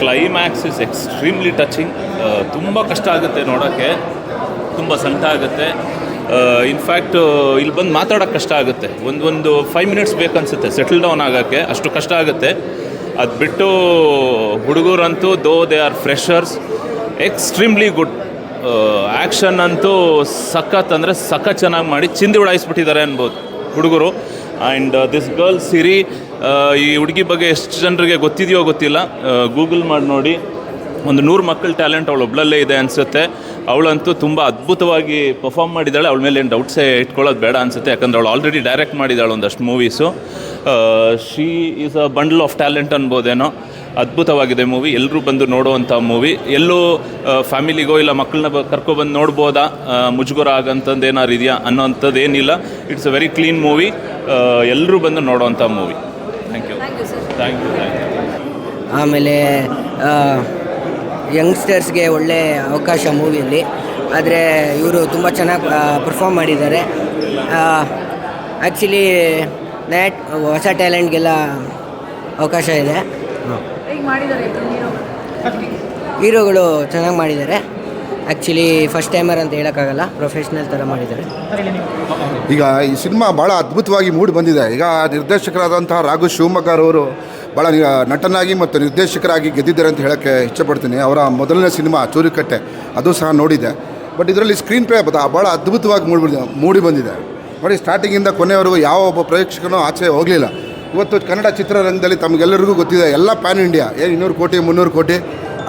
Climax is extremely touching ತುಂಬ ಕಷ್ಟ ಆಗುತ್ತೆ ನೋಡೋಕ್ಕೆ ತುಂಬ ಸಂಕಟ ಆಗುತ್ತೆ. ಇನ್ಫ್ಯಾಕ್ಟ್ ಇಲ್ಲಿ ಬಂದು ಮಾತಾಡೋಕ್ಕೆ ಕಷ್ಟ ಆಗುತ್ತೆ. ಒಂದು ಒಂದು ಫೈವ್ ಮಿನಿಟ್ಸ್ ಬೇಕನ್ಸುತ್ತೆ. ಸೆಟಲ್ ಡೌನ್ ಆಗೋಕ್ಕೆ. ಅಷ್ಟು ಕಷ್ಟ ಆಗುತ್ತೆ. ಅದು ಬಿಟ್ಟು ಹುಡುಗರಂತೂ though they are freshers extremely good action ಅಂತೂ ಸಖತ್ ಅಂದರೆ ಸಖತ್ ಚೆನ್ನಾಗಿ ಮಾಡಿ ಚಿಂದಿ ಉಡಾಯಿಸ್ಬಿಟ್ಟಿದ್ದಾರೆ ಅನ್ಬೋದು ಹುಡುಗರು. ಆ್ಯಂಡ್ ದಿಸ್ ಗರ್ಲ್ ಸಿರಿ ಈ ಹುಡುಗಿ ಬಗ್ಗೆ ಎಷ್ಟು ಜನರಿಗೆ ಗೊತ್ತಿದೆಯೋ ಗೊತ್ತಿಲ್ಲ. ಗೂಗಲ್ ಮಾಡಿ ನೋಡಿ. ಒಂದು ನೂರು ಮಕ್ಕಳ ಟ್ಯಾಲೆಂಟ್ ಅವಳು ಒಬ್ಳಲ್ಲೇ ಇದೆ ಅನಿಸುತ್ತೆ. ಅವಳಂತೂ ತುಂಬ ಅದ್ಭುತವಾಗಿ ಪರ್ಫಾರ್ಮ್ ಮಾಡಿದ್ದಾಳೆ. ಅವಳ ಮೇಲೆ ಏನು ಡೌಟ್ಸೇ ಇಟ್ಕೊಳ್ಳೋದು ಬೇಡ ಅನಿಸುತ್ತೆ. ಯಾಕಂದರೆ ಅವಳು ಆಲ್ರೆಡಿ ಡೈರೆಕ್ಟ್ ಮಾಡಿದ್ದಾಳೆ ಒಂದಷ್ಟು movies she is a bundle of talent ಅನ್ಬೋದೇನೋ. ಅದ್ಭುತವಾಗಿದೆ ಮೂವಿ. ಎಲ್ಲರೂ ಬಂದು ನೋಡುವಂಥ ಮೂವಿ. ಎಲ್ಲೂ ಫ್ಯಾಮಿಲಿಗೋ ಇಲ್ಲ ಮಕ್ಕಳನ್ನ ಬ ಕರ್ಕೊಬಂದು ನೋಡ್ಬೋದಾ? ಮುಜುಗರ ಆಗಂಥದ್ದು ಏನಾರು ಇದೆಯಾ ಅನ್ನೋಂಥದ್ದು ಏನಿಲ್ಲ. It's a very clean movie ಎಲ್ಲರೂ ಬಂದು ನೋಡುವಂಥ movie. Thank you thank you sir thank you thank you ಆಮೇಲೆ ಯಂಗ್ಸ್ಟರ್ಸ್ಗೆ ಒಳ್ಳೆ ಅವಕಾಶ ಮೂವಿಯಲ್ಲಿ. ಆದರೆ ಇವರು ತುಂಬ ಚೆನ್ನಾಗಿ ಪರ್ಫಾರ್ಮ್ ಮಾಡಿದ್ದಾರೆ. ಆ್ಯಕ್ಚುಲಿ ನ್ಯಾಟ್ ಹೊಸ ಟ್ಯಾಲೆಂಟ್ಗೆಲ್ಲ ಅವಕಾಶ ಇದೆ. ಮಾಡಿದ್ದಾರೆ ಹೀರೋಗಳು ಚೆನ್ನಾಗಿ ಮಾಡಿದ್ದಾರೆ. ಆ್ಯಕ್ಚುಲಿ ಫಸ್ಟ್ ಟೈಮರ್ ಅಂತ ಹೇಳೋಕ್ಕಾಗಲ್ಲ ಪ್ರೊಫೆಷ್ನಲ್ ಥರ ಮಾಡಿದ್ದಾರೆ. ಈಗ ಈ ಸಿನಿಮಾ ಭಾಳ ಅದ್ಭುತವಾಗಿ ಮೂಡಿ ಬಂದಿದೆ. ಈಗ ನಿರ್ದೇಶಕರಾದಂತಹ ರಾಘು ಶಿವಮೊಗ್ಗ ಅವರು ಭಾಳ ನಟನಾಗಿ ಮತ್ತು ನಿರ್ದೇಶಕರಾಗಿ ಗೆದ್ದಿದ್ದಾರೆ ಅಂತ ಹೇಳೋಕ್ಕೆ ಇಷ್ಟಪಡ್ತೀನಿ ಅವರ ಮೊದಲನೇ ಸಿನಿಮಾ ಚೂರಿಕಟ್ಟೆ ಅದು ಸಹ ನೋಡಿದೆ. ಬಟ್ ಇದರಲ್ಲಿ ಸ್ಕ್ರೀನ್ ಪ್ಲೇ ಭಾಳ ಅದ್ಭುತವಾಗಿ ಮೂಡಿ ಮೂಡಿ ಬಂದಿದೆ. ನೋಡಿ ಸ್ಟಾರ್ಟಿಂಗಿಂದ ಕೊನೆಯವರೆಗೂ ಯಾವ ಒಬ್ಬ ಪ್ರೇಕ್ಷಕನೂ ಆಚೆ ಹೋಗಲಿಲ್ಲ. ಇವತ್ತು ಕನ್ನಡ ಚಿತ್ರರಂಗದಲ್ಲಿ ತಮಗೆಲ್ಲರಿಗೂ ಗೊತ್ತಿದೆ, ಎಲ್ಲ ಪ್ಯಾನ್ ಇಂಡಿಯಾ, ಏನು ಇನ್ನೂರು ಕೋಟಿ, ಮುನ್ನೂರು ಕೋಟಿ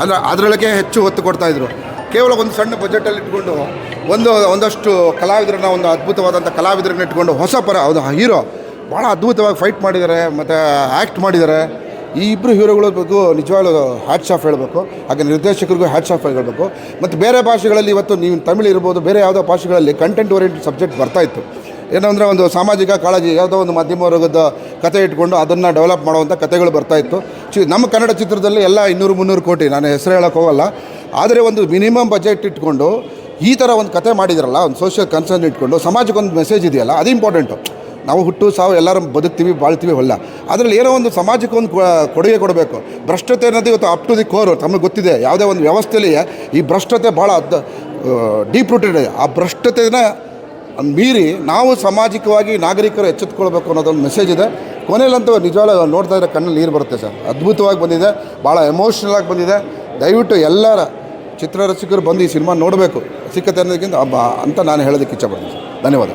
ಅಂದರೆ ಅದರೊಳಗೆ ಹೆಚ್ಚು ಒತ್ತು ಕೊಡ್ತಾಯಿದ್ರು ಕೇವಲ ಒಂದು ಸಣ್ಣ ಬಜೆಟಲ್ಲಿ ಇಟ್ಕೊಂಡು ಒಂದು, ಒಂದಷ್ಟು ಕಲಾವಿದರನ್ನ, ಒಂದು ಅದ್ಭುತವಾದಂಥ ಕಲಾವಿದರನ್ನ ಇಟ್ಕೊಂಡು ಹೊಸ ಪರ ಅದು ಹೀರೋ ಭಾಳ ಅದ್ಭುತವಾಗಿ ಫೈಟ್ ಮಾಡಿದ್ದಾರೆ ಮತ್ತು ಆ್ಯಕ್ಟ್ ಮಾಡಿದ್ದಾರೆ ಈ ಇಬ್ಬರು ಹೀರೋಗಳ ಬಗ್ಗೆ ನಿಜವಾಗ್ಲೂ ಹ್ಯಾಟ್ಸ್ ಆಫ್ ಹೇಳಬೇಕು, ಹಾಗೆ ನಿರ್ದೇಶಕರಿಗೂ ಹ್ಯಾಟ್ಸ್ ಆಫ್ ಹೇಳಬೇಕು. ಮತ್ತು ಬೇರೆ ಭಾಷೆಗಳಲ್ಲಿ ಇವತ್ತು ನೀವು ತಮಿಳು ಇರ್ಬೋದು, ಬೇರೆ ಯಾವುದೋ ಭಾಷೆಗಳಲ್ಲಿ ಕಂಟೆಂಟ್ ಓರಿಯೆಂಟೆಡ್ ಸಬ್ಜೆಕ್ಟ್ ಬರ್ತಾ ಇತ್ತು. ಏನಂದರೆ ಒಂದು ಸಾಮಾಜಿಕ ಕಾಳಜಿ, ಯಾವುದೋ ಒಂದು ಮಧ್ಯಮ ವರ್ಗದ ಕತೆ ಇಟ್ಕೊಂಡು ಅದನ್ನು ಡೆವಲಪ್ ಮಾಡುವಂಥ ಕತೆಗಳು ಬರ್ತಾ ಇತ್ತು. ಚಿ, ನಮ್ಮ ಕನ್ನಡ ಚಿತ್ರದಲ್ಲಿ ಎಲ್ಲ ಇನ್ನೂರು ಮುನ್ನೂರು ಕೋಟಿ, ನಾನು ಹೆಸರು ಹೇಳೋಕ್ಕೆ ಹೋಗಲ್ಲ. ಆದರೆ ಒಂದು ಮಿನಿಮಮ್ ಬಜೆಟ್ ಇಟ್ಕೊಂಡು ಈ ಥರ ಒಂದು ಕತೆ ಮಾಡಿದ್ರಲ್ಲ, ಒಂದು ಸೋಷಿಯಲ್ ಕನ್ಸರ್ನ್ ಇಟ್ಕೊಂಡು ಸಮಾಜಕ್ಕೆ ಒಂದು ಮೆಸೇಜ್ ಇದೆಯಲ್ಲ, ಅದು ಇಂಪಾರ್ಟೆಂಟು ನಾವು ಹುಟ್ಟು, ಸಾವು ಎಲ್ಲರೂ ಬದುಕ್ತೀವಿ, ಬಾಳ್ತೀವಿ ಹೊಲ್ಲ. ಅದರಲ್ಲಿ ಏನೋ ಒಂದು ಸಮಾಜಕ್ಕೆ ಒಂದು ಕೊಡುಗೆ ಕೊಡಬೇಕು. ಭ್ರಷ್ಟತೆ ಅನ್ನೋದು ಇವತ್ತು ಅಪ್ ಟು ದಿ ಕೋರ್ ತಮಗೆ ಗೊತ್ತಿದೆ. ಯಾವುದೇ ಒಂದು ವ್ಯವಸ್ಥೆಯಲ್ಲಿ ಈ ಭ್ರಷ್ಟತೆ ಭಾಳ ಡೀಪ್ ರೂಟೆಡ್ ಆ ಭ್ರಷ್ಟತೆನ ಮೀರಿ ನಾವು ಸಾಮಾಜಿಕವಾಗಿ ನಾಗರಿಕರು ಎಚ್ಚೆತ್ಕೊಳ್ಬೇಕು ಅನ್ನೋದೊಂದು ಮೆಸೇಜ್ ಇದೆ. ಕೊನೆಯಲ್ಲಂತೂ ನಿಜವಾಗ್ಲೂ ನೋಡ್ತಾ ಇದ್ರೆ ಕಣ್ಣಲ್ಲಿ ನೀರು ಬರುತ್ತೆ ಸರ್. ಅದ್ಭುತವಾಗಿ ಬಂದಿದೆ. ಭಾಳ ಎಮೋಷ್ನಲ್ ಆಗಿ ಬಂದಿದೆ. ದಯವಿಟ್ಟು ಎಲ್ಲರ ಚಿತ್ರರಸಿಕರು ಬಂದು ಈ ಸಿನಿಮಾ ನೋಡಬೇಕು. ಸಿಕ್ಕತ್ತೆ ಅನ್ನೋದಕ್ಕಿಂತ ಅಂತ ನಾನು ಹೇಳೋದಕ್ಕೆ ಇಚ್ಛಪಡ್ತೀನಿ ಧನ್ಯವಾದ.